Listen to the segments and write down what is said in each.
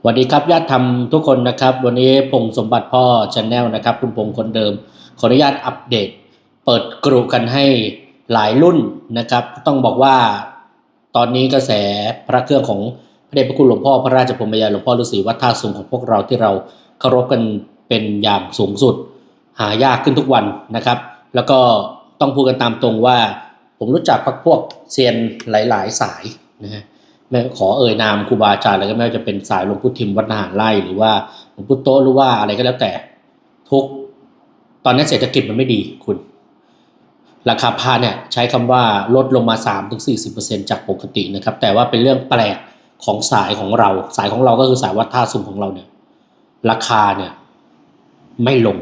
สวัสดีครับญาติธรรมทุกคนนะครับ วันนี้พงสมบัติพ่อชาแนลนะครับ คุณพงคนเดิม ขออนุญาตอัปเดต เปิดกรุกันให้หลายรุ่นนะครับ ต้องบอกว่า ตอนนี้กระแสพระเครื่องของพระเดชพระคุณหลวงพ่อพระราชพรมยาหลวงพ่อฤาษีวัดท่าสูงของพวกเราที่เราเคารพกันเป็นอย่างสูงสุด หายากขึ้นทุกวันนะครับ แล้วก็ต้องพูดกันตามตรงว่า ผมรู้จักพักพวกเซียนหลาย ๆ สายนะฮะ ไม่ขอเอ่ยนามครูบาอาจารย์อะไรก็ไม่ว่าจะเป็นสายหลวงพุทธิมวัดนาหารไร่หรือว่าหลวงพุทโตหรือว่าอะไรก็แล้วแต่ทุกตอนนี้เศรษฐกิจมันไม่ดีคุณ ราคาผ้าเนี่ยใช้คำว่าลดลงมา 3-40%จากปกตินะครับ แต่ว่าเป็นเรื่องแปลกของสายของเรา สายของเราก็คือสายวัดท่าสุงของเราเนี่ย ราคาเนี่ยไม่ลง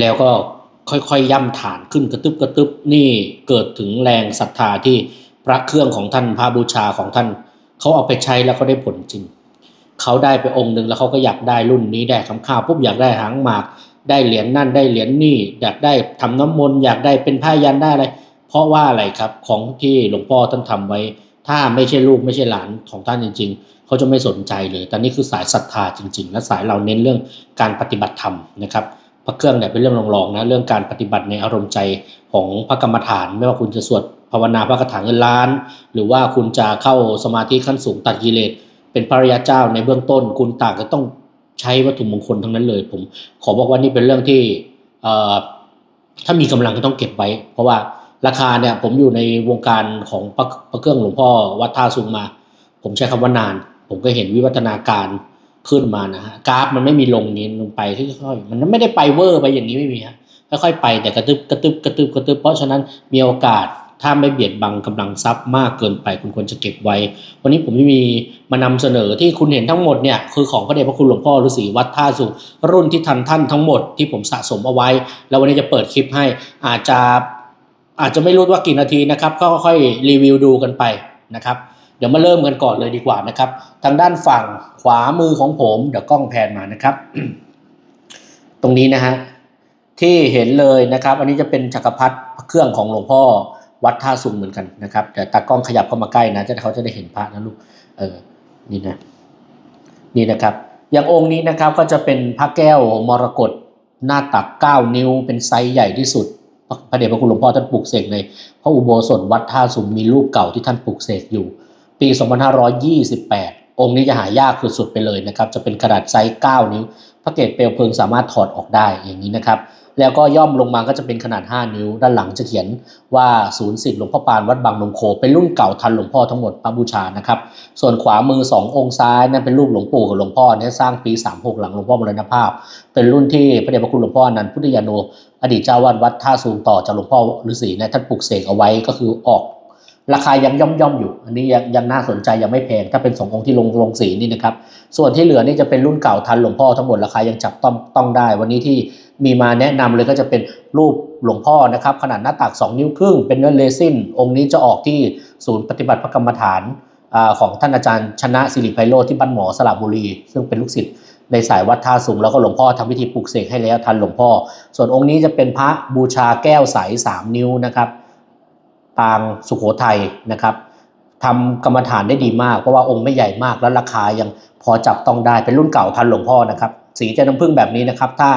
แล้วก็ค่อยๆย่ำฐานขึ้นกระตึบกระตึบนี่เกิดถึงแรงศรัทธาที่ พระเครื่องของท่านพระบูชาของท่านเขาเอาไปใช้แล้วเขาได้ผลจริงเขาได้ไปองค์หนึ่งแล้วเขาก็อยากได้รุ่นนี้ได้คำข้าวปุ๊บอยากได้หางหมาก ได้เหรียญนั่นได้เหรียญนี่ อยากได้ทำน้ำมนต์อยากได้เป็นผ้ายันได้อะไร เพราะว่าอะไรครับของที่หลวงพ่อท่านทำไว้ ถ้าไม่ใช่ลูกไม่ใช่หลานของท่านจริง ๆ เขาจะไม่สนใจเลยแต่นี่คือสายศรัทธาจริง ๆ และสายเราเน้นเรื่องการปฏิบัติธรรมนะครับ พระเครื่องเนี่ยเป็นเรื่องรองๆนะเรื่องการปฏิบัติในอารมณ์ใจของพระกรรมฐาน ไม่ว่าคุณจะสวดภาวนาพระคาถาเงินล้าน หรือว่าคุณจะเข้าสมาธิขั้นสูงตัดกิเลสเป็นพระริยาเจ้าในเบื้องต้น คุณต่างก็ต้องใช้วัตถุมงคลทั้งนั้นเลย ผม ขอบอกว่านี่เป็นเรื่องที่ถ้ามีกำลังก็ต้องเก็บไว้ เพราะว่าราคาเนี่ยผมอยู่ในวงการของพระพระเครื่องหลวงพ่อวัดท่าซุงมา ผมใช้คำว่านาน ผมก็เห็นวิวัฒนาการ ขึ้นมานะฮะกราฟมันไม่มีลงนี้ลงไปค่อยๆมันไม่ได้ไปเวอร์ไปอย่างนี้ไม่มีฮะค่อยๆไปแต่กระตึบกระตึบกระตึบกระตึบเพราะฉะนั้นมีโอกาสถ้าไม่เบียดบังกำลังทรัพย์มากเกินไปคุณควรจะเก็บไว้ วันนี้ผมจะมีมานำเสนอที่คุณเห็นทั้งหมดเนี่ยคือของพระเดชพระคุณหลวงพ่อฤาษีวัดท่าสุรุ่นที่ทันท่านทั้งหมดที่ผมสะสมเอาไว้ แล้ววันนี้จะเปิดคลิปให้อาจจะอาจจะไม่รู้ว่ากี่นาทีนะครับก็ค่อยรีวิวดูกันไปนะครับ เดี๋ยวมาเริ่มกันก่อนเลยดีกว่านะครับ ทางด้านฝั่งขวามือของผมเดี๋ยวกล้องแพนมานะครับ ตรงนี้นะฮะที่เห็นเลยนะครับ อันนี้จะเป็นจักรพรรดิเครื่องของหลวงพ่อวัดท่าสุงเหมือนกันนะครับแต่ตากล้องขยับเข้ามาใกล้นะจะเขาจะได้เห็นพระนะลูกเออนี่นะนี่นะครับ อย่างองค์นี้นะครับก็จะเป็นพระแก้วมรกตหน้าตัก 9 นิ้ว เป็นไซส์ใหญ่ที่สุดพระเดชพระคุณหลวงพ่อท่านปลูกเสกในพระอุโบสถวัดท่าสุงมีรูปเก่าที่ท่านปลูกเสกอยู่ ปี 2528 องค์นี้จะหายากสุดๆไปเลยนะครับ จะเป็นขนาดไซส์ 9 นิ้ว พระเกศเปลวเพลิงสามารถถอดออกได้อย่างนี้นะครับ แล้วก็ย่อมลงมาก็จะเป็นขนาด 5 นิ้ว ด้านหลังจะเขียนว่าศูนย์สิทธิ์หลวงพ่อปานวัดบางนมโค เป็นรุ่นเก่าทันหลวงพ่อทั้งหมดพระบูชานะครับ ส่วนขวามือ 2 องค์ซ้ายนั่นเป็นรูปหลวงปู่กับหลวงพ่อเนี่ยสร้างปี 36 หลังหลวงพ่อมรณภาพ เป็นรุ่นที่พระเดชพระคุณหลวงพ่อนันพุทธยาโนอดีตเจ้าวาดวัดท่าสูงต่อจากหลวงพ่อฤาษีเนี่ยท่านปลูกเสกเอาไว้ก็คือออก ราคายังย่อมย่อมอยู่ อันนี้ยังยังน่าสนใจยังไม่แพง ถ้าเป็นสององค์ที่ลงลงสีนี่นะครับ ส่วนที่เหลือนี่จะเป็นรุ่นเก่าทันหลวงพ่อทั้งหมดราคายังจับต้องต้องได้ วันนี้ที่มีมาแนะนำเลยก็จะเป็นรูปหลวงพ่อนะครับ ขนาดหน้าตัก 2 นิ้วครึ่ง เป็นเนื้อเรซินองค์นี้จะออกที่ศูนย์ปฏิบัติพระกรรมฐานอของท่านอาจารย์ชนะสิริไพโรธที่บ้านหมอสระบุรี ซึ่งเป็นลูกศิษย์ในสายวัดท่าสูงแล้วก็หลวงพ่อทำพิธีปลุกเสกให้แล้วทันหลวงพ่อ ส่วนองค์นี้จะเป็นพระบูชาแก้วใสสามนิ้วนะครับ ปางสุโขทัยนะครับทำกรรมฐานได้ดีมาก เพราะว่าองค์ไม่ใหญ่มากแล้วราคายังพอจับต้องได้เป็นรุ่นเก่าทันหลวงพ่อนะครับสีจะน้ำผึ้งแบบนี้นะครับ ถ้า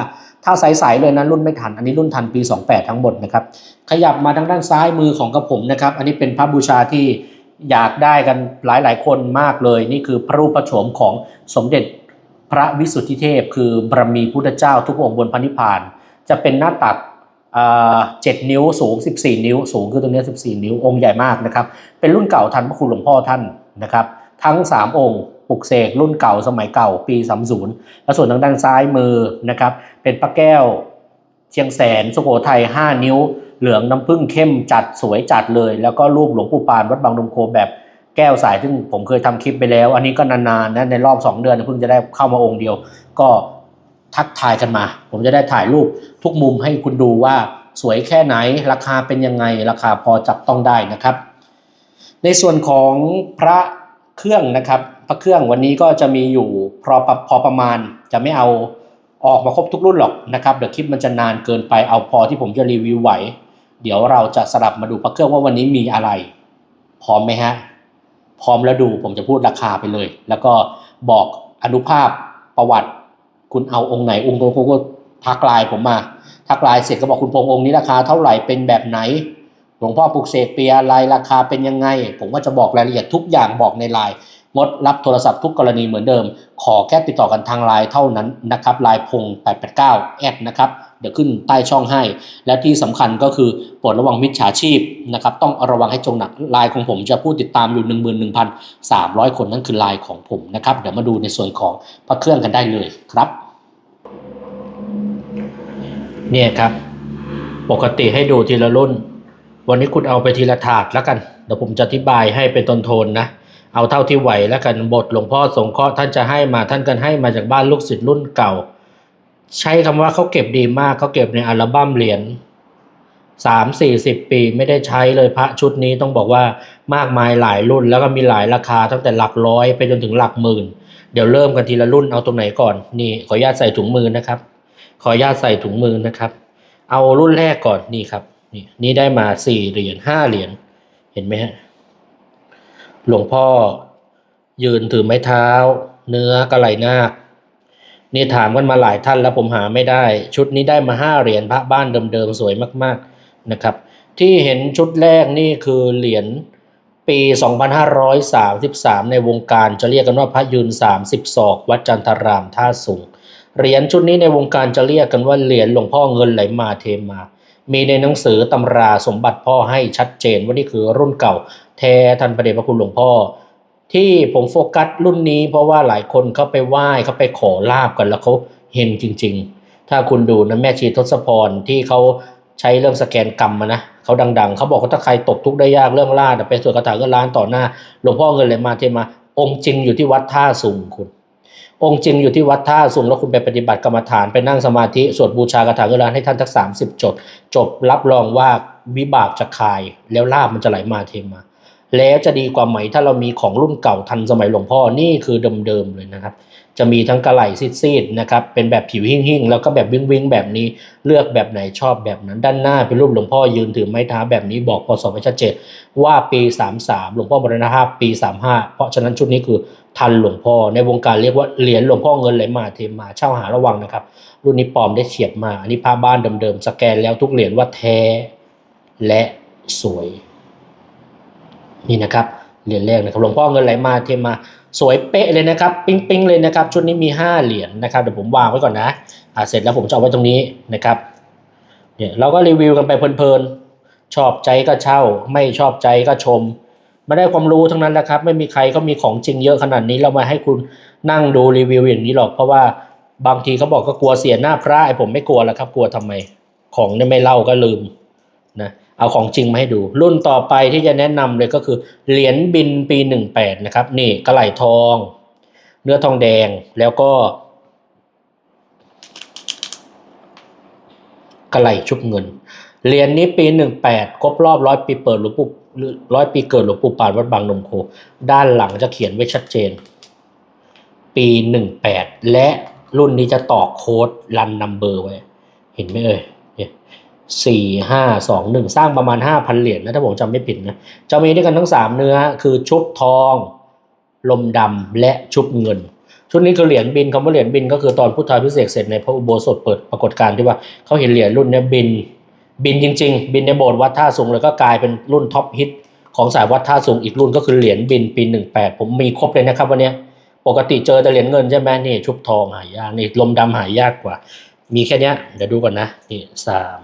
ถ้าใสๆเลยนะรุ่นไม่ทัน อันนี้รุ่นทันปี 28 ทั้งหมดนะครับขยับมาทางด้านซ้ายมือของกระผมนะครับ อันนี้เป็นพระบูชาที่อยากได้กันหลายๆ คนมากเลย นี่คือพระรูปประโฉมของสมเด็จพระวิสุทธิเทพ คือบรมีพุทธเจ้าทุกองค์บนพระนิพพาน จะเป็นหน้าตัก เจ็ดนิ้วสูง 14 นิ้ว สูงคือตรงนี้ 14 นิ้วองค์ใหญ่มากนะครับ เป็นรุ่นเก่าทันพระคุณหลวงพ่อท่านนะครับ ทั้ง 3 องค์ปลุกเสกรุ่นเก่าสมัยเก่าปี 30 และส่วนทางด้านซ้ายมือนะครับ เป็นพระแก้วเชียงแสนสุโขทัย 5 นิ้ว เหลืองน้ำผึ้งเข้มจัดสวยจัดเลย แล้วก็รูปหลวงปู่ปานวัดบางดงโคแบบแก้วสายซึ่งผมเคยทำคลิปไปแล้ว อันนี้ก็นานๆนะในรอบ 2 เดือนเพิ่งจะได้เข้ามาองค์เดียว ก็ ทักทายกันมา ผมจะได้ถ่ายรูปทุกมุมให้คุณดูว่าสวยแค่ไหน ราคาเป็นยังไง ราคาพอจับต้องได้นะครับ ในส่วนของพระเครื่องนะครับ พระเครื่องวันนี้ก็จะมีอยู่พอพอประมาณจะไม่เอาออกมาครบทุกรุ่นหรอกนะครับเดี๋ยวคลิปมันจะนานเกินไปเอาพอที่ผมจะรีวิวไหว เดี๋ยวเราจะสลับมาดูพระเครื่องว่าวันนี้มีอะไร พร้อมไหมฮะพร้อมแล้วดูผมจะพูดราคาไปเลย แล้วก็บอกอนุภาพประวัติ คุณเอาองค์ไหนองค์ตรงก็ทักไลน์ผมมา ทักไลน์เสร็จก็บอกคุณพงองค์นี้ราคาเท่าไหร่เป็นแบบไหนหลวงพ่อปลุกเสกเปียอะไรราคาเป็นยังไง ผมก็จะบอกรายละเอียดทุกอย่างบอกในไลน์งดรับโทรศัพท์ทุกกรณีเหมือนเดิม ขอแค่ติดต่อกันทางไลน์เท่านั้นนะครับไลน์พง 889 แอดนะครับ เดี๋ยวขึ้นใต้ช่องให้ และที่สำคัญก็คือโปรดระวังมิจฉาชีพนะครับ ต้องระวังให้จงหนักไลน์ของผมจะผู้ติดตามอยู่ 11,300 คนนั่นคือไลน์ของผมนะครับ เดี๋ยวมาดูในส่วนของพระเครื่องกันได้เลยครับ เนี่ยครับ ปกติให้ดูทีละรุ่น วันนี้คุณเอาไปทีละถาดแล้วกัน เดี๋ยวผมจะอธิบายให้เป็นตนโทนนะ เอาเท่าที่ไหวแล้วกันบทหลวงพ่อสงเคราะห์ท่านจะให้มาท่านกันให้มาจากบ้านลูกศิษย์รุ่นเก่า ใช้คำว่าเขาเก็บดีมากเขาเก็บในอัลบั้มเหรียญสามสี่สิบปีไม่ได้ใช้เลยพระชุดนี้ต้องบอกว่ามากมายหลายรุ่นแล้วก็มีหลายราคาตั้งแต่หลักร้อยไปจนถึงหลักหมื่น เดี๋ยวเริ่มกันทีละรุ่นเอาตรงไหนก่อนนี่ขออนุญาตใส่ถุงมือนะครับ ขออนุญาตใส่ถุงมือนะครับ เอารุ่นแรกก่อนนี่ครับ นี่นี่ได้มาสี่เหรียญห้าเหรียญเห็นไหมฮะหลวงพ่อยืนถือไม้เท้า เนื้อกระไหลนานี่ถามกันมาหลายท่านแล้วผมหาไม่ได้ ชุดนี้ได้มาห้าเหรียญพระบ้านเดิมๆสวยมากๆนะครับ ที่เห็นชุดแรกนี่คือเหรียญปี 2533 ในวงการจะเรียกกันว่าพระยืน 30ศอกวัดจันทรามท่าสูง เหรียญชุดนี้ในวงการจะเรียกกันว่าเหรียญหลวงพ่อเงินไหลมาเทมา มีในหนังสือตำราสมบัติพ่อให้ชัดเจนว่านี่คือรุ่นเก่า แท้ทันประเดชพระคุณหลวงพ่อ ที่ผมโฟกัสรุ่นนี้เพราะว่าหลายคนเขาไปไหว้เขาไปขอลาบกันแล้วเขาเฮงจริง ๆ ถ้าคุณดูนะแม่ชีทศพรที่เขาใช้เรื่องสแกนกรรมมานะเขาดัง ๆเขาบอกว่าถ้าใครตกทุกข์ได้ยากเรื่องลาดไปสวดคาถาเงินล้านต่อหน้าหลวงพ่อเงินเลยมาเทมาองค์จริงอยู่ที่วัดท่าสุงคุณ องค์จริงอยู่ที่วัดท่าสุงแล้วคุณไปปฏิบัติกรรมฐานไปนั่งสมาธิสวดบูชากระถาเงินล้านให้ท่านทักสามสิบจบจบรับรองว่าวิบากจะคาย แล้วลาบมันจะไหลมาเทมา แล้วจะดีกว่าไหมถ้าเรามีของรุ่นเก่าทันสมัยหลวงพ่อนี่คือเดิมๆเลยนะครับ จะมีทั้งกระไหลซีดๆนะครับเป็นแบบผิวหิ่งๆแล้วก็แบบวิ้งๆแบบนี้เลือกแบบไหนชอบแบบนั้น ด้านหน้าเป็นรูปหลวงพ่อยืนถือไม้เท้าแบบนี้บอกพศไว้ชัดเจนว่าปี 33หลวงพ่อมรณภาพปี 35 เพราะฉะนั้นชุดนี้คือ ทันหลวงพ่อในวงการเรียกว่าเหรียญหลวงพ่อเงินไหลมาเทมาเช่าหาระวังนะครับ รุ่นนี้ปลอมได้เฉียบมา อันนี้ผ้าบ้านเดิมๆสแกนแล้วทุกเหรียญว่าแท้และสวย นี่นะครับเหรียญแรกนะครับหลวงพ่อเงินไหลมาเทมาสวยเป๊ะเลยนะครับปิ๊งปิงๆเลยนะครับ ชุดนี้มี 5 เหรียญนะครับเดี๋ยวผมวางไว้ก่อนนะอ่าเสร็จแล้วผมจะเอาไว้ตรงนี้นะครับเนี่ยเราก็รีวิวกันไปเพลินๆชอบใจก็เช่า ไม่ชอบใจก็ชม ไม่ได้ความรู้ทั้งนั้นแหละครับ ไม่มีใครก็มีของจริงเยอะขนาดนี้เรามาให้คุณนั่งดูรีวิวอย่างนี้หรอกเพราะว่าบางทีเขาบอกก็กลัวเสียหน้าพระไอ้ผมไม่กลัวแล้วครับ กลัวทำไม ของเนี่ยไม่เล่าก็ลืมนะเอาของจริงมาให้ดู รุ่นต่อไปที่จะแนะนำเลยก็คือเหรียญบินปี 18 นะครับ นี่กระไหลทอง เนื้อทองแดงแล้วก็กระไหลชุบเงินเหรียญนี้ปี 18 ครบรอบร้อยปีเปิดหลวงปู่ ร้อยปีเกิดหลวงปู่ปานวัดบางนมโค ด้านหลังจะเขียนไว้ชัดเจน ปี 18 และรุ่นนี้จะต่อโค้ดรันนัมเบอร์ไว้ เห็นไหมเอ่ยสี่ห้าสองหนึ่งสร้างประมาณห้าพันเหรียญนะถ้าผมจำไม่ผิดนะจะมีด้วยกันทั้งสามเนื้อคือชุบทอง ลมดำและชุบเงิน ชุดนี้คือเหรียญบินคำว่าเหรียญบินก็คือตอนพุทธาพิเศษกเสร็จในพระอุโบสถเปิดปรากฏการณ์ที่ว่าเขาเห็นเหรียญรุ่นนี้บิน บินจริง ๆ บินในโบสถ์วัดท่าสูงแล้วก็กลายเป็นรุ่นท็อปฮิตของสายวัดท่าสูงอีกรุ่นก็คือเหรียญบินปีหนึ่งแปดผมมีครบเลยนะครับวันนี้ปกติเจอแต่เหรียญเงินใช่ไหมนี่ชุบทองหายากนี่ลมดำหายากกว่า มีแค่เนี้ยเดี๋ยวดูก่อนนะนี่สาม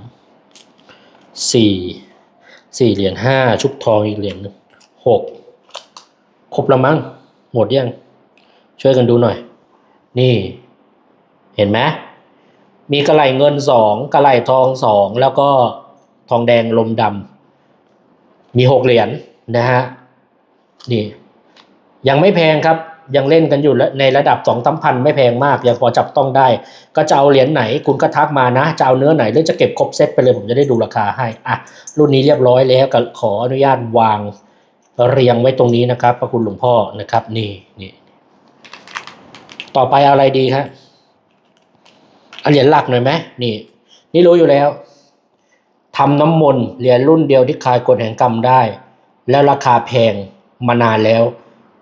สี่สี่เหรียญห้าชุบทองอีกเหรียญหนึ่งหกครบแล้วมั้งหมดยังช่วยกันดูหน่อย นี่ เห็นไหม มีกระไหลเงินสองกระไหลทองสองแล้วก็ทองแดงลมดำมีหกเหรียญนะฮะนี่ยังไม่แพงครับยังเล่นกันอยู่ในระดับสองสามพันไม่แพงมากยังพอจับต้องได้ ก็จะเอาเหรียญไหนคุณก็ทักมานะ จะเอาเนื้อไหนหรือจะเก็บครบเซตไปเลยผมจะได้ดูราคาให้อะรุ่นนี้เรียบร้อยแล้วก็ขออนุญาตวางเรียงไว้ตรงนี้นะครับพระคุณหลวงพ่อนะครับนี่นี่ต่อไปอะไรดีครับ เอาเหรียญหลักหน่อยไหมนี่ นี่รู้อยู่แล้วทำน้ำมนต์เหรียญรุ่นเดียวที่คลายกฎแห่งกรรมได้ แล้วราคาแพงมานานแล้ว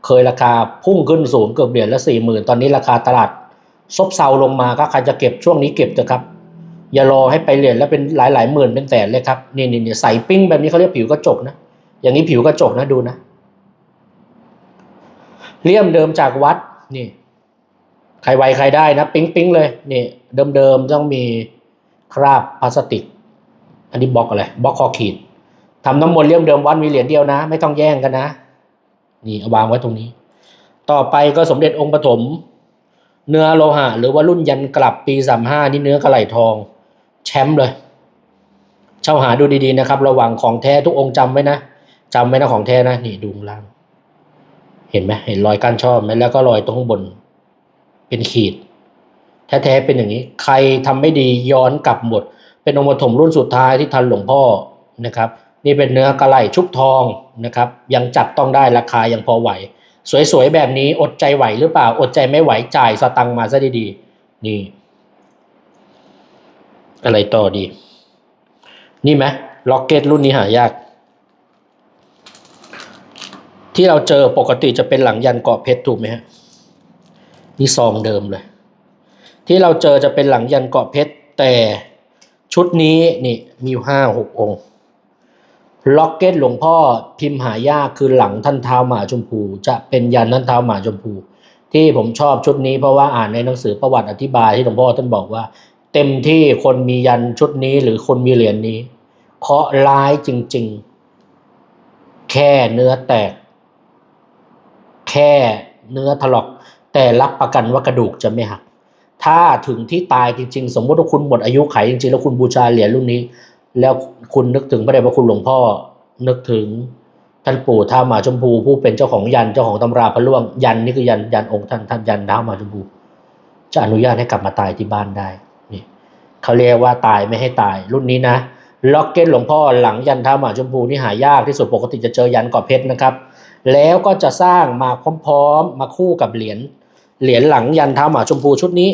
เคยราคาพุ่งขึ้นสูงเกือบเหรียญละสี่หมื่นตอนนี้ราคาตลาดซบเซาลงมาก็ใครจะเก็บช่วงนี้เก็บเถอะครับ อย่ารอให้ไปเหรียญแล้วเป็นหลายหลายหมื่นเป็นแสนเลยครับนี่นี่นี่ใส่ปิ้งแบบนี้เขาเรียกผิวกระจกนะอย่างนี้ผิวกระจกนะดูนะเลี่ยมเดิมจากวัดนี่ ใครไวใครได้นะ ปิ๊งปิ๊งเลยนี่เดิมๆต้องมีคราบพลาสติก อันนี้บล็อกอะไรบล็อกคอขีดทำน้ำมนต์เลี่ยมเดิมวัดมีเหรียญเดียวนะ ไม่ต้องแย่งกันนะ นี่เอาวางไว้ตรงนี้ ต่อไปก็สมเด็จองค์ปฐมเนื้อโลหะ หรือว่ารุ่นยันกลับปีสามห้านี่เนื้อกระไหลทอง แชมป์เลยเช่าหาดูดีๆนะครับ ระหว่างของแท้ทุกองค์จำไว้นะจำไว้นะของแท้นะนี่ดูงล่าง เห็นไหมเห็นรอยก้านชอบไหมแล้วก็รอยตรงข้างบน เป็นขีด แท้ๆเป็นอย่างนี้ ใครทำไม่ดีย้อนกลับหมด เป็นองค์ปฐมรุ่นสุดท้ายที่ทันหลวงพ่อนะครับ นี่เป็นเนื้อกระไหลชุบทองนะครับ ยังจับต้องได้ราคายังพอไหว สวยๆแบบนี้อดใจไหวหรือเปล่า อดใจไม่ไหวจ่ายสตังมาซะดีๆ นี่ อะไรต่อดี นี่ไหมล็อกเก็ตรุ่นนี้หายากที่เราเจอปกติจะเป็นหลังยันเกาะเพชรถูกไหมฮะ นี่ซองเดิมเลย ที่เราเจอจะเป็นหลังยันเกาะเพชร แต่ชุดนี้นี่มีอยู่ห้าหกองค์ล็อกเก็ตหลวงพ่อพิมพ์หายากคือหลังท่านเท้าหมาชมพู จะเป็นยันท่านเท้าหมาชมพู ที่ผมชอบชุดนี้เพราะว่าอ่านในหนังสือประวัติอธิบายที่หลวงพ่อท่านบอกว่า เต็มที่คนมียันชุดนี้หรือคนมีเหรียญนี้เคาะร้ายจริง ๆ แค่เนื้อแตก แค่เนื้อถลอก แต่รับประกันว่ากระดูกจะไม่หัก ถ้าถึงที่ตายจริง ๆ สมมติว่าคุณหมดอายุไขจริงๆแล้วคุณบูชาเหรียญรุ่นนี้ แล้วคุณนึกถึงพระเดชพระคุณหลวงพ่อ นึกถึงท่านปู่ท้าวหมาชมพู ผู้เป็นเจ้าของยันเจ้าของตำราพระล่วงยันนี่คือยันยันองค์ท่านท่านยันท้าวหมาชมพู จะอนุญาตให้กลับมาตายที่บ้านได้นี่เขาเรียกว่าตายไม่ให้ตายรุ่นนี้นะล็อกเก็ตหลวงพ่อหลังยันท้าวหมาชมพูนี่หายากที่สุดปกติจะเจอยันกอเพชรนะครับ แล้วก็จะสร้างมาพร้อมๆ มาคู่กับเหรียญ เหรียญหลังยันท้าหมาชมพูชุดนี้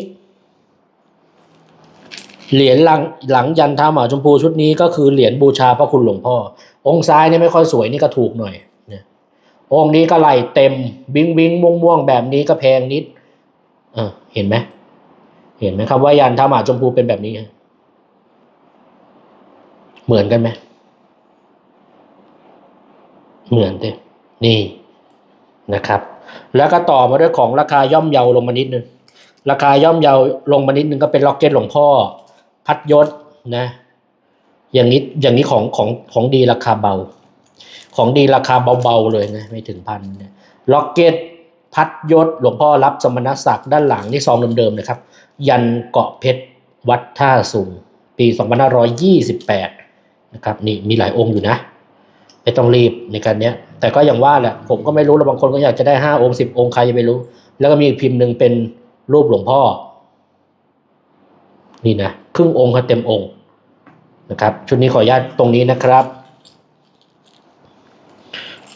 เหรียญหลังหลังยันท้าหมาชมพูชุดนี้ก็คือเหรียญบูชาพระคุณหลวงพ่อ องค์ซ้ายนี่ไม่ค่อยสวยนี่ก็ถูกหน่อยเนี่ยองค์นี้ก็ไหลเต็มบิงบิงม่วงม่วงแบบนี้ก็แพงนิดเออเห็นไหมเห็นไหมครับว่ายันท้าหมาชมพูเป็นแบบนี้ เหมือนกันไหมเหมือนเด้นี่นะครับ แล้วก็ต่อมาด้วยของราคาย่อมเยาลงมานิดนึงราคาย่อมเยาลงมานิดนึงก็เป็นล็อกเก็ตหลวงพ่อ พัดยศนะ อย่างนี้อย่างนี้ของของของดีราคาเบา ของดีราคาเบาๆเลยนะไม่ถึงพันล็อกเก็ตพัดยศหลวงพ่อรับสมณศักดิ์ด้านหลังนี่ซองเดิมๆนะครับ ยันเกาะเพชรวัดท่าสูงปี 2528 นะครับนี่มีหลายองค์อยู่นะ ไม่ต้องรีบในการเนี้ย แต่ก็อย่างว่าแหละผมก็ไม่รู้แล้วบางคนก็อยากจะได้ห้าองค์สิบองค์ใครจะไปรู้ แล้วก็มีพิมพ์หนึ่งเป็นรูปหลวงพ่อ นี่นะครึ่งองค์ค่ะเต็มองค์นะครับ ชุดนี้ขออนุญาตตรงนี้นะครับ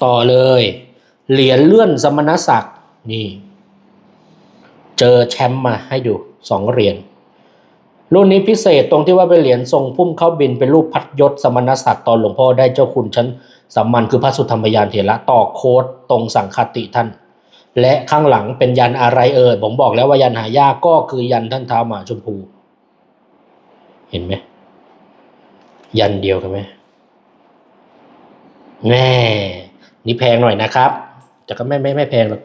ต่อเลย เหรียญเลื่อนสมณศักดิ์นี่ เจอแชมป์มาให้ดูสองเหรียญรุ่นนี้พิเศษตรงที่ว่าเป็นเหรียญทรงพุ่มเข้าบินเป็นรูปพัดยศสมณศักดิ์ตอนหลวงพ่อได้เจ้าคุณชั้น สามัญคือพระสุธรรมยานเถระต่อโค้ดตรงสังคติท่าน และข้างหลังเป็นยันอะไรเอ่ยผมบอกแล้วว่ายันหายากก็คือยันท่านเท้าหมาชมพู เห็นไหมยันเดียวกันไหมแน่นี่แพงหน่อยนะครับ แต่ก็ไม่ไม่ไม่แพงหรอก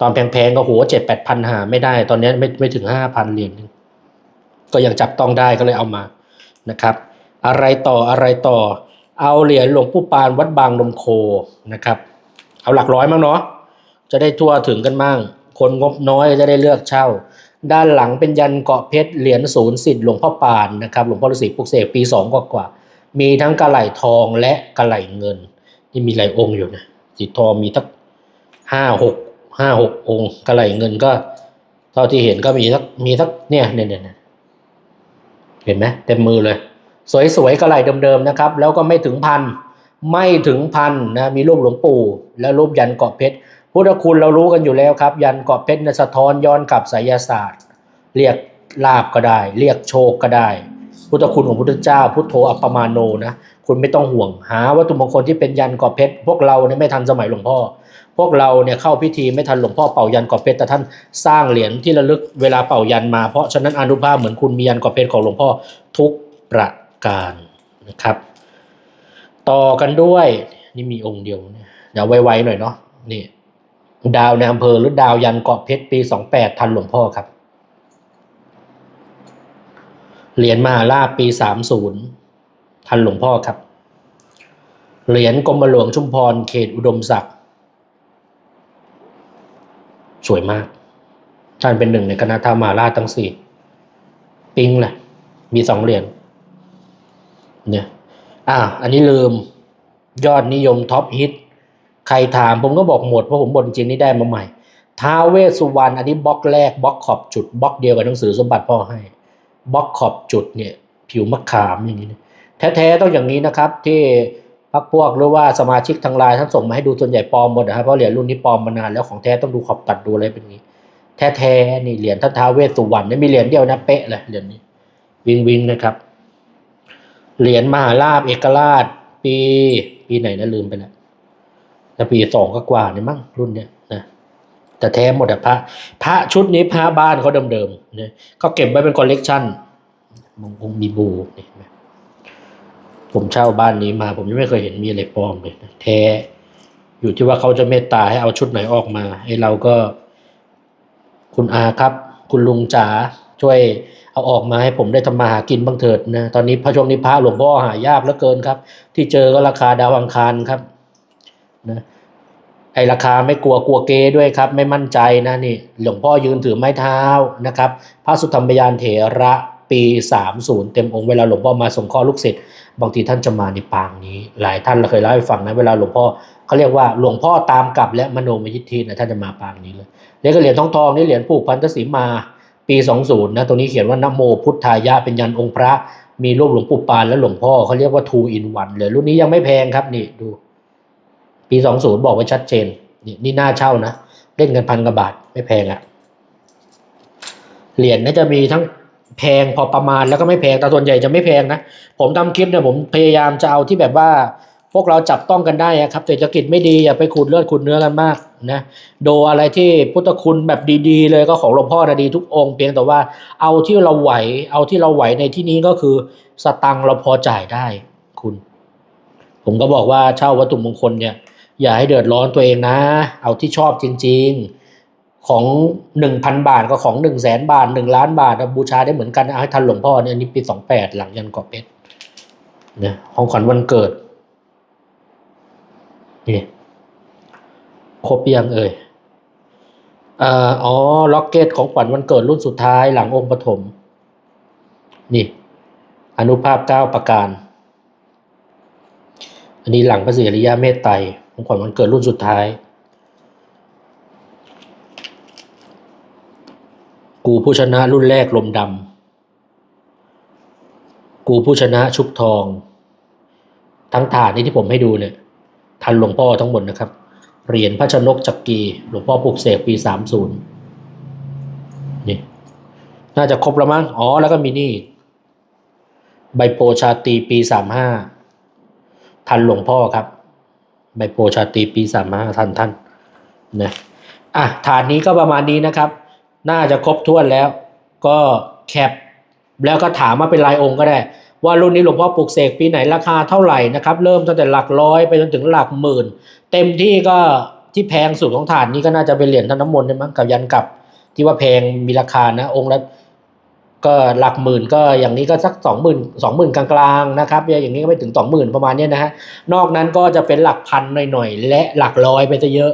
ตอนแพงๆก็โหเจ็ดแปดพันหาไม่ได้ ตอนนี้ไม่ไม่ถึงห้าพันเหรียญนึงก็ยังจับต้องได้ก็เลยเอามานะครับ อะไรต่ออะไรต่อ เอาเหรียญหลวงปู่ปานวัดบางนมโคนะครับ เอาหลักร้อยมั้งเนาะจะได้ทั่วถึงกันมั่ง คนงบน้อยจะได้เลือกเช่า ด้านหลังเป็นยันเกาะเพชรเหรียญศูนย์สิทธิ์หลวงพ่อปานนะครับหลวงพ่อฤาษีปุกเสกปีสองกว่าๆมีทั้งกระไหลทองและกระไหลเงิน นี่มีหลายองค์อยู่นะสีทองมีทั้งห้าหกห้าหกองค์กระไหลเงินก็ เท่าที่เห็นก็มีสักมีสักเนี่ยเนี่ยเนี่ยเห็นไหมเต็มมือเลย สวยๆกระไหลเดิมๆนะครับ แล้วก็ไม่ถึงพันไม่ถึงพันนะมีรูปหลวงปู่ และรูปยันเกาะเพชรพุทธคุณเรารู้กันอยู่แล้วครับ ยันเกาะเพชรนะสะท้อนย้อนกลับไสยศาสตร์ เรียกลาบก็ได้ เรียกโชคก็ได้ พุทธคุณของพุทธเจ้า พุทโธอัปปมาโนนะคุณไม่ต้องห่วง หาวัตถุมงคลที่เป็นยันเกรอบเพชรพวกเราเนี่ยไม่ทันสมัยหลวงพ่อ พวกเราเนี่ยเข้าพิธีไม่ทันหลวงพ่อเป่ายันกรอบเพชรแต่ท่านสร้างเหรียญที่ระลึกเวลาเป่ายันมาเพราะฉะนั้นอนุภาพเหมือนคุณมียันกรอบเพชรของหลวงพ่อทุกประ การนะครับ ต่อกันด้วยนี่มีองค์เดียวเนี่ยเดี๋ยวไวๆหน่อยเนาะนี่ดาวในอำเภอหรือดาวยันเกาะเพชรปีสองแปดทันหลวงพ่อครับ เหรียญมหาลาปีสามศูนย์ทันหลวงพ่อครับ เหรียญกรมหลวงชุมพรเขตอุดมศักดิ์สวยมาก ท่านเป็นหนึ่งในคณะทามาราชทั้งสี่ ปิงแหละมีสองเหรียญ เนี่ยอ่าอันนี้ลืมยอดนิยมท็อปฮิตใครถามผมก็บอกหมดเพราะผมบนจริงนี่ได้มาใหม่ท้าเวสุวรรณอันนี้บล็อกแรกบล็อกขอบจุดบล็อกเดียวกับหนังสือสมบัติพ่อให้บล็อกขอบจุดเนี่ยผิวมะขามอย่างนี้แท้ๆต้องอย่างนี้นะครับที่พักพวกหรือว่าสมาชิกทางไลน์ท่านส่งมาให้ดูส่วนใหญ่ปลอมหมดนะครับเพราะเหรียญรุ่นนี้ปลอมมานานแล้วของแท้ต้องดูขอบตัดดูอะไรเป็นอย่างนี้ แท้ๆนี่เหรียญท่านท้าเวสุวรรณนี่มีเหรียญเดียวนะเป๊ะเลยเหรียญนี้วิงวิงนะครับ เหรียญมหาลาภเอกราช ปี ปีไหนนะลืมไปแล้วแต่ปีสองก็กว่าเนี่ยมั้งรุ่นเนี้ยนะแต่แท้หมดอะพระพระชุดนี้พระบ้านเขาเดิมๆเนี่ยก็เก็บไว้เป็นคอลเลกชันมงคงมีบูนี่ผมเช่าบ้านนี้มา ผมยังไม่เคยเห็นมีอะไรปลอมเลยนะแท้อยู่ที่ว่าเขาจะเมตตาให้เอาชุดไหนออกมาไอ้เราก็ คุณอาครับ คุณลุงจ๋า ช่วยเอาออกมาให้ผมได้ทำมาหากินบ้างเถิดนะตอนนี้พระชงนี้พระหลวงพ่อหายากเหลือเกินครับ ที่เจอก็ราคาดาวอังคารครับนะไอราคาไม่กลัวกลัวเกด้วยครับ ไม่มั่นใจนะนี่ หลวงพ่อยืนถือไม้เท้านะครับ พระสุธรรมยานเถระปี 30 เต็มองค์เวลาหลวงพ่อมาส่งข้อลูกศิษย์บางทีท่านจะมาในปางนี้ หลายท่านเราเคยเล่าให้ฟังนะเวลาหลวงพ่อเขาเรียกว่าหลวงพ่อตามกลับและมโนมยิทธินะท่านจะมาปางนี้เลยแล้วก็เหรียญทองทองนี่เหรียญผูกพันธสีมา ปี 20 นะ ตรงนี้เขียนว่านโมพุทธายะเป็นยันองค์พระ มีรูปหลวงปู่ปานและหลวงพ่อเขาเรียกว่า two in one เลย รุ่นนี้ยังไม่แพงครับนี่ดู ปี 20 บอกไว้ชัดเจน นี่นี่น่าเช่านะ เล่นกันพันกว่าบาทไม่แพงอะเหรียญน่าจะมีทั้งแพงพอประมาณแล้วก็ไม่แพงแต่ส่วนใหญ่จะไม่แพงนะ ผมทำคลิปเนี่ยผมพยายามจะเอาที่แบบว่า พวกเราจับต้องกันได้ครับเศรษฐกิจไม่ดีอย่าไปขูดเลือดขูดเนื้อกันมาก นะดูอะไรที่พุทธคุณแบบดีๆ เลยก็ของหลวงพ่อนะดีทุกองค์เพียงแต่ว่าเอาที่เราไหว เอาที่เราไหวในที่นี้ก็คือสตังเราพอจ่ายได้คุณ ผมก็บอกว่าเช่าวัตถุมงคลเนี่ย อย่าให้เดือดร้อนตัวเองนะ เอาที่ชอบจริง ๆของหนึ่งพันบาทก็ของหนึ่งแสนบาทหนึ่งล้านบาทบูชาได้เหมือนกันนะให้ทันหลวงพ่อเนี่ยนนี่ปีสองแปดหลังยันกอบเพชรนี่ยของขวัญวันเกิดนี่ ครบยังเอ่ยอ่าอ๋อ ล็อกเก็ตของขวัญวันเกิดรุ่นสุดท้ายหลังองค์ปฐม นี่ อนุภาพเก้าประการ อันนี้หลังพระศรีอริยะเมตไตรของขวัญวันเกิดรุ่นสุดท้าย กูผู้ชนะรุ่นแรกลมดำ กูผู้ชนะชุบทอง ทั้งถาดนี้ที่ผมให้ดูเนี่ย ทันหลวงพ่อทั้งหมดนะครับ เหรียญพระชนกจักรีหลวงพ่อปลุกเสกปีสามศูนย์นี่น่าจะครบแล้วมั้งอ๋อแล้วก็มีนี่ ใบโพชาตีปีสามห้าทันหลวงพ่อครับ ใบโพชาตีปีสามห้าทันท่านนะอะฐานนี้ก็ประมาณนี้นะครับ น่าจะครบถ้วนแล้ว ก็แคปแล้วก็ถามมาเป็นรายองค์ก็ได้ ว่ารุ่นนี้หลวงพ่อปลูกเสกปีไหนราคาเท่าไหร่นะครับ เริ่มตั้งแต่หลักร้อยไปจนถึงหลักหมื่น เต็มที่ก็ที่แพงสุดของฐานนี้ก็น่าจะเป็นเหรียญท่านน้ำมนต์ใช่ไหมกับยันกับที่ว่าแพงมีราคานะ องค์ละก็หลักหมื่นก็อย่างนี้ก็สักสองหมื่นสองหมื่นกลางๆนะครับอย่างนี้ก็ไม่ถึงสองหมื่นประมาณนี้นะฮะนอกนั้นก็จะเป็นหลักพันหน่อยๆ และหลักร้อยไปซะเยอะ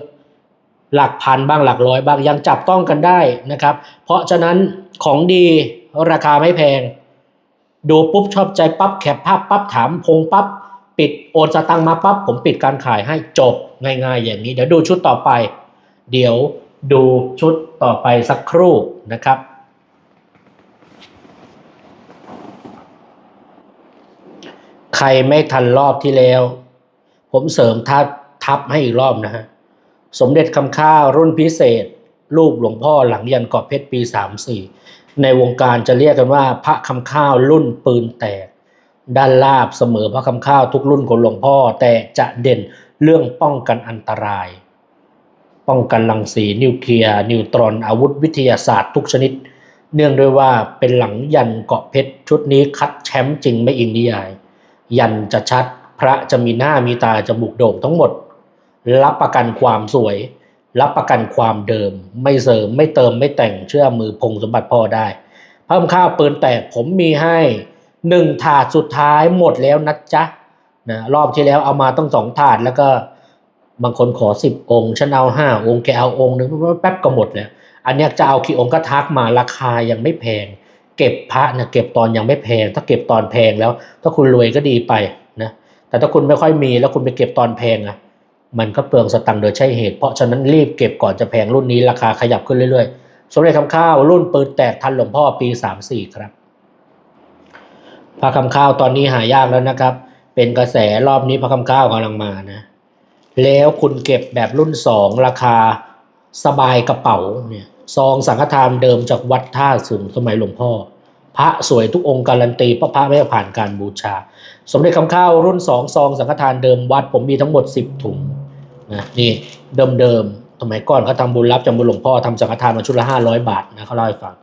หลักพันบ้างหลักร้อยบ้างยังจับต้องกันได้นะครับ เพราะฉะนั้นของดีราคาไม่แพง ดูปุ๊บชอบใจปั๊บแคปภาพปั๊บถามพงปั๊บปิดโอนสตังค์มาปั๊บผมปิดการขายให้จบง่ายๆ อย่างนี้ เดี๋ยวดูชุดต่อไป เดี๋ยวดูชุดต่อไปสักครู่นะครับ ใครไม่ทันรอบที่แล้ว ผมเสริมทับทับให้อีกรอบนะฮะ สมเด็จคำข้าวรุ่นพิเศษ รูปหลวงพ่อหลังยันกอบเพชรปี 34 ในวงการจะเรียกกันว่าพระคำข้าวรุ่นปืนแตก ด้านลาบเสมอพระคำข้าวทุกรุ่นของหลวงพ่อ แต่จะเด่นเรื่องป้องกันอันตราย ป้องกันรังสีนิวเคลียร์นิวตรอนอาวุธวิทยาศาสตร์ทุกชนิด เนื่องด้วยว่าเป็นหลังยันเกาะเพชรชุดนี้คัดแชมป์จริงไม่อิงนิยาย ยันจะชัดพระจะมีหน้ามีตาจมูกโด่งทั้งหมด รับประกันความสวย รับประกันความเดิม ไม่เสริมไม่เติมไม่แต่งเชื่อมือพงสมบัติพ่อได้เพิ่มข้าวปืนแตกผมมีให้หนึ่งถาดสุดท้ายหมดแล้วนะจ๊ะนะรอบที่แล้วเอามาต้องสองถาดแล้วก็บางคนขอสิบองค์ฉันเอาห้าองค์แกเอาองค์หนึ่งแป๊บก็หมดแล้วอันนี้จะเอากี่องค์ก็ทักมาราคายังไม่แพง เก็บพระเนี่ยเก็บตอนยังไม่แพง ถ้าเก็บตอนแพงแล้ว ถ้าคุณรวยก็ดีไปนะแต่ถ้าคุณไม่ค่อยมีแล้วคุณไปเก็บตอนแพงอะ มันก็เปลืองสตังค์โดยใช่เหตุ เพราะฉะนั้นรีบเก็บก่อนจะแพงรุ่นนี้ราคาขยับขึ้นเรื่อยๆ สมเด็จคำข้าวรุ่นปืนแตกทันหลวงพ่อปี 34 ครับพระคำข้าวตอนนี้หายากแล้วนะครับ เป็นกระแสรอบนี้พระคำข้าวกำลังมานะ แล้วคุณเก็บแบบรุ่นสองราคาสบายกระเป๋าเนี่ยซองสังฆทานเดิมจากวัดท่าสูงสมัยหลวงพ่อ พระสวยทุกองค์การันตีพระพระไม่ผ่านการบูชา สมเด็จคำข้าวรุ่นสองซองสังฆทานเดิมวัดผมมีทั้งหมด 10 ถุง นะนี่เดิมๆสมัยก่อนเขาทำบุญรับจำบุญหลวงพ่อทำสังฆทานมาชุดละ500บาทนะเขาเล่าให้ฟัง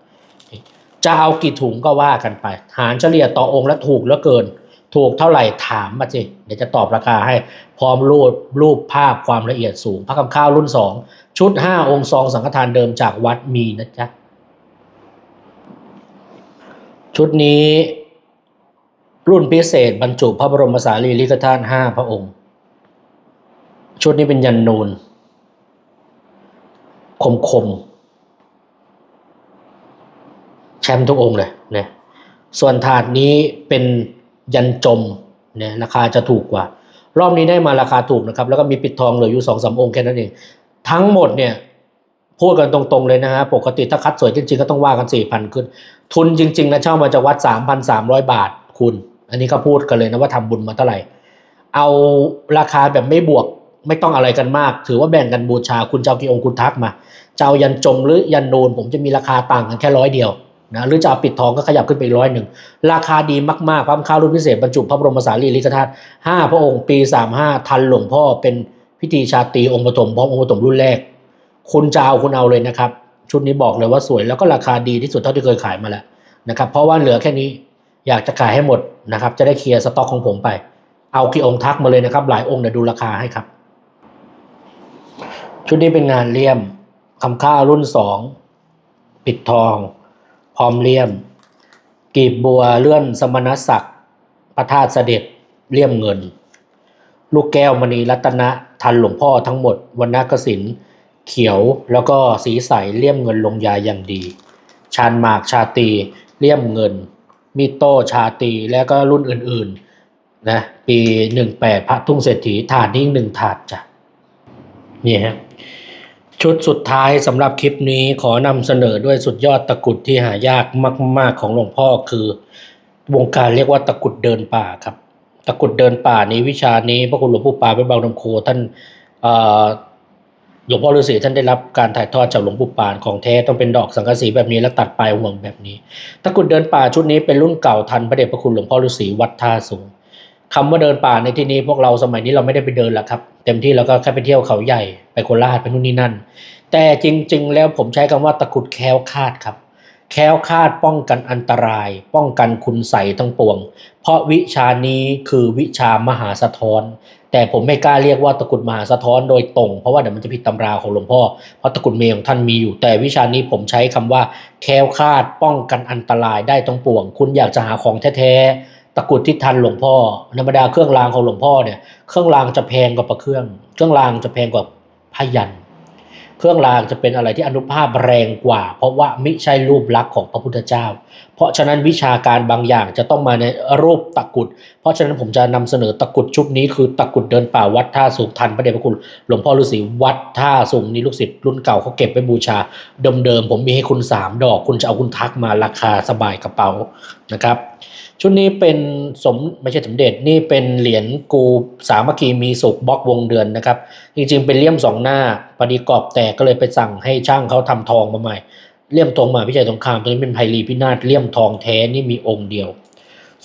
จะเอากี่ถุงก็ว่ากันไป หารเฉลี่ยต่อองค์แล้วถูกแล้วเกิน ถูกเท่าไหร่ถามมาสิเดี๋ยวจะตอบราคาให้พร้อมรูปรูปภาพความละเอียดสูง พระคำข้าวรุ่นสองชุดห้าองค์ซองสังฆทานเดิมจากวัดมีนะจ๊ะชุดนี้รุ่นพิเศษบรรจุพระบรมสารีริกธาตุห้าพระองค์ ชุดนี้เป็นยันนูน คมคมๆแชมป์ทุกองค์เลยนะส่วนถาดนี้เป็นยันจมเนี่ยราคาจะถูกกว่า รอบนี้ได้มาราคาถูกนะครับ แล้วก็มีปิดทองเหลืออยู่สองสามองค์แค่นั้นเอง ทั้งหมดเนี่ยพูดกันตรงๆเลยนะฮะ ปกติถ้าคัดสวยจริงๆ ก็ต้องว่ากันสี่พันขึ้น ทุนจริงๆนะเช่ามาจากวัดสามพันสามร้อยบาทคุณ อันนี้ก็พูดกันเลยนะว่าทำบุญมาเท่าไหร่ เอาราคาแบบไม่บวก ไม่ต้องอะไรกันมาก ถือว่าแบ่งกันบูชาคุณเจ้ากี่องค์คุณทักมา เจะเอายันจมหรือยันโนนผมจะมีราคาต่างกันแค่ร้อยเดียวนะหรือจะเอาปิดทองก็ขยับขึ้นไปร้อยหนึ่ง ราคาดีมากๆพระข้าวรุ่นพิเศษบรรจุพระบรมสารีริกธาตุห้าพระองค์ปีสามห้าทันหลวงพ่อเป็นพิธีชาตรีองค์ปฐมพร้อมองค์ปฐมรุ่นแรก คุณจะเอาคุณเอาเลยนะครับ ชุดนี้บอกเลยว่าสวยแล้วก็ราคาดีที่สุดเท่าที่เคยขายมาแล้วนะครับเพราะว่าเหลือแค่นี้อยากจะขายให้หมดนะครับจะได้เคลียร์สต็อกของผมไป เอากี่องค์ทักมาเลยนะครับหลายองค์เดี๋ยวดูราคาให้ครับ ชุดนี้เป็นงานเลี่ยมคำข้ารุ่นสองปิดทอง พร้อมเลี่ยม กีบบัวเลื่อนสมณศักดิ์พระธาตุเสด็จเลี่ยมเงิน ลูกแก้วมณีรัตนะทันหลวงพ่อทั้งหมดวรรณกสินเขียวแล้วก็สีใสเลี่ยมเงินลงยาอย่างดี ชานหมากชาตีเลี่ยมเงิน มีโต้ชาตีและก็รุ่นอื่นๆนะปีหนึ่งแปดพระทุ่งเศรษฐีถาดนี้หนึ่งถาดจ้ะนี่ฮะ ชุดสุดท้ายสำหรับคลิปนี้ขอนำเสนอด้วยสุดยอดตะกุดที่หายากมาก ๆ ของหลวงพ่อคือ วงการเรียกว่าตะกุดเดินป่าครับ ตะกุดเดินป่านี้วิชานี้พระคุณหลวงปู่ปาเป็นบางนำโคท่านหลวงพ่อฤาษีท่านได้รับการถ่ายทอดจากหลวงปู่ปานของแท้ต้องเป็นดอกสังกะสีแบบนี้แล้วตัดปลายห่วงแบบนี้ ตะกุดเดินป่าชุดนี้เป็นรุ่นเก่าทันพระเดชพระคุณหลวงพ่อฤาษีวัดท่าสูง คำว่าเดินป่าในที่นี้พวกเราสมัยนี้เราไม่ได้ไปเดินหรอกครับ เต็มที่เราก็แค่ไปเที่ยวเขาใหญ่ไปโคราชไปนู่นนี่นั่น แต่จริง ๆ แล้วผมใช้คำว่าตะกุดแค้วคาดครับ แค้วคาดป้องกันอันตราย ป้องกันคุณใสยทั้งปวง เพราะวิชานี้คือวิชามหาสะท้อน แต่ผมไม่กล้าเรียกว่าตะกุดมหาสะท้อนโดยตรงเพราะว่าเดี๋ยวมันจะผิดตำราของหลวงพ่อเพราะตะกุดเมย์ของท่านมีอยู่ แต่วิชานี้ผมใช้คำว่า แค้วคาดป้องกันอันตรายได้ทั้งปวง คุณอยากจะหาของแท้ๆ ตะกรุดที่ทันหลวงพ่อธรรมดาเครื่องรางของหลวงพ่อเนี่ยเครื่องรางจะแพงกว่าพระเครื่อง เครื่องรางจะแพงกว่าพยัน เครื่องรางจะเป็นอะไรที่อนุภาพแรงกว่า เพราะว่ามิใช่รูปลักษณ์ของพระพุทธเจ้า เพราะฉะนั้นวิชาการบางอย่างจะต้องมาในรูปตะกรุด เพราะฉะนั้นผมจะนำเสนอตะกรุดชุดนี้คือตะกรุดเดินป่าวัดท่าสูงทันพระเดชพระคุณหลวงพ่อฤาษีวัดท่าสูงนี่ลูกศิษย์รุ่นเก่าเขาเก็บไว้บูชาเดิมๆผมมีให้คุณสามดอกคุณจะเอาคุณทักมาราคาสบายกระเป๋านะครับ ชุดนี้เป็นสมไม่ใช่สมเด็จนี่เป็นเหรียญกูสามัคคีมีสุขบล็อกวงเดือนนะครับ จริงๆเป็นเลี่ยมสองหน้าพอดีกรอบแตกก็เลยไปสั่งให้ช่างเขาทำทองมาใหม่เลี่ยมทองมาพิชัยสงครามตัวนี้เป็นไพลีพินาศเลี่ยมทองแท้นี่มีองค์เดียว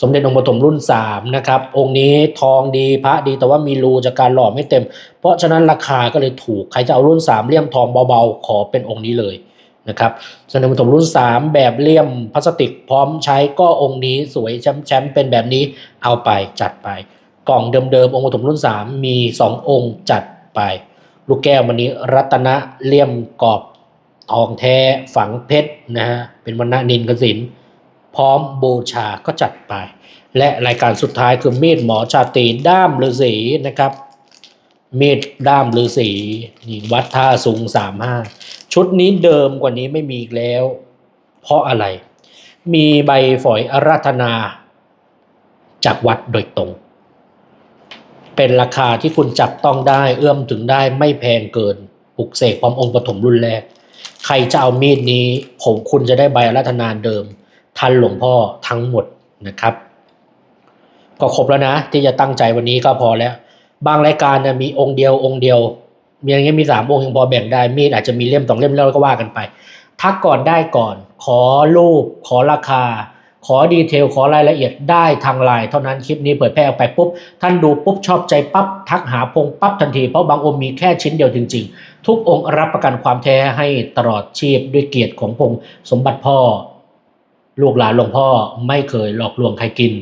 สมเด็จองค์ปฐมรุ่นสามนะครับองค์นี้ทองดีพระดีแต่ว่ามีรูจากการหล่อไม่เต็ม เพราะฉะนั้นราคาก็เลยถูกใครจะเอารุ่นสามเลี่ยมทองเบาๆ ขอเป็นองค์นี้เลย นะครับสมเด็จองค์ปฐมรุ่นสามแบบเลี่ยมพลาสติกพร้อมใช้ก็องค์นี้สวยแชมป์แชมป์เป็นแบบนี้เอาไปจัดไป กล่องเดิมๆองค์ปฐมรุ่นสามมีสององค์จัดไป ลูกแก้วมันนี้รัตนะเลี่ยมกรอบทองแท้ฝังเพชรนะฮะเป็นวรรณนินกสินพร้อมบูชาก็จัดไป และรายการสุดท้ายคือมีดหมอชาตีด้ามฤาษีนะครับ มีดด้ามฤาษีนี่วัดท่าสูงสามห้าชุดนี้เดิมกว่านี้ไม่มีอีกแล้ว เพราะอะไร มีใบฝอยอาราธนา จากวัดโดยตรง เป็นราคาที่คุณจับต้องได้เอื้อมถึงได้ไม่แพงเกินปลุกเสกพร้อมองค์ปฐมรุ่นแรก ใครจะเอามีดนี้ ผมคุณจะได้ใบอาราธนาเดิม ทันหลวงพ่อทั้งหมดนะครับ ก็ครบแล้วนะ ที่จะตั้งใจวันนี้ก็พอแล้ว บางรายการมีองค์เดียวองค์เดียว มีอย่างเงี้ยมีสามองค์ยังพอแบ่งได้ มีดอาจจะมีเล่มสองเล่มแล้วก็ว่ากันไป ทักก่อนได้ก่อน ขอรูป ขอราคา ขอดีเทล ขอรายละเอียดได้ทางไลน์เท่านั้นคลิปนี้เผยแพร่ออกไปปุ๊บ ท่านดูปุ๊บชอบใจปั๊บทักหาพงปั๊บทันทีเพราะบางองค์มีแค่ชิ้นเดียวจริง ๆ ทุกองค์รับประกันความแท้ให้ตลอดชีพด้วยเกียรติของพงสมบัติพ่อ ลูกหลานหลวงพ่อไม่เคยหลอกลวงใครกิน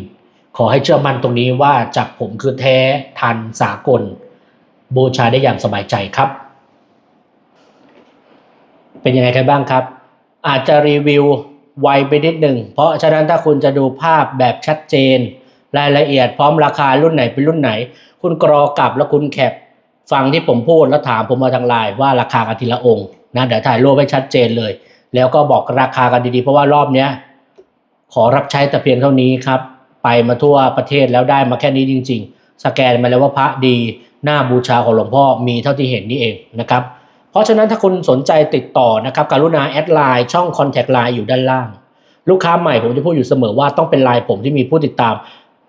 ขอให้เชื่อมั่นตรงนี้ว่าจากผมคือแท้ทันสากล บูชาได้อย่างสบายใจครับ เป็นยังไงกันบ้างครับ อาจจะรีวิวไวไปนิดหนึ่ง เพราะฉะนั้นถ้าคุณจะดูภาพแบบชัดเจน รายละเอียดพร้อมราคารุ่นไหนเป็นรุ่นไหน คุณกรอกลับแล้วคุณแคปฟังที่ผมพูดแล้วถามผมมาทางไลน์ว่าราคากันทีละองค์นะเดี๋ยวถ่ายรูปให้ชัดเจนเลย แล้วก็บอกราคากันดีๆ เพราะว่ารอบเนี้ยขอรับใช้แต่เพียงเท่านี้ครับ ไปมาทั่วประเทศแล้วได้มาแค่นี้จริง ๆ สแกนมาแล้วว่าพระดีหน้าบูชาของหลวงพ่อมีเท่าที่เห็นนี่เองนะครับ เพราะฉะนั้นถ้าคุณสนใจติดต่อนะครับการุณาแอดไลน์ช่อง Contact Line อยู่ด้านล่าง ลูกค้าใหม่ผมจะพูดอยู่เสมอว่าต้องเป็นไลน์ผมที่มีผู้ติดตาม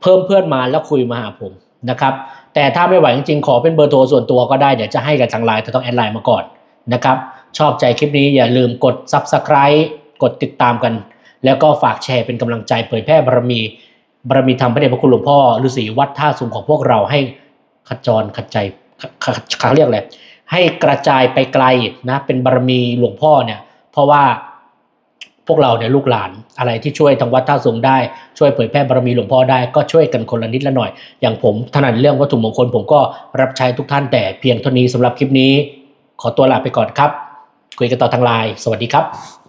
เพิ่มเพื่อนมาแล้วคุยมาหาผมนะครับแต่ถ้าไม่ไหวจริงๆขอเป็นเบอร์โทรส่วนตัวก็ได้เดี๋ยวจะให้กับทางไลน์แต่ต้องแอดไลน์มาก่อนนะครับชอบใจคลิปนี้อย่าลืมกด Subscribe กดติดตามกัน แล้วก็ฝากแชร์เป็นกำลังใจเผยแพร่บารมี บารมีธรรมพระเดชพระคุณหลวงพ่อฤาษีวัดท่าสูงของพวกเราให้ขจรขจายเขาเรียกอะไรให้กระจายไปไกลนะเป็นบารมีหลวงพ่อเนี่ย เพราะว่าพวกเราเนี่ยลูกหลานอะไรที่ช่วยทางวัดท่าสูงได้ช่วยเผยแพร่บารมีหลวงพ่อได้ก็ช่วยกันคนละนิดละหน่อย อย่างผมถนัดเรื่องวัตถุมงคลผมก็รับใช้ทุกท่านแต่เพียงเท่านี้สำหรับคลิปนี้ ขอตัวลาไปก่อนครับ คุยกันต่อทางไลน์สวัสดีครับ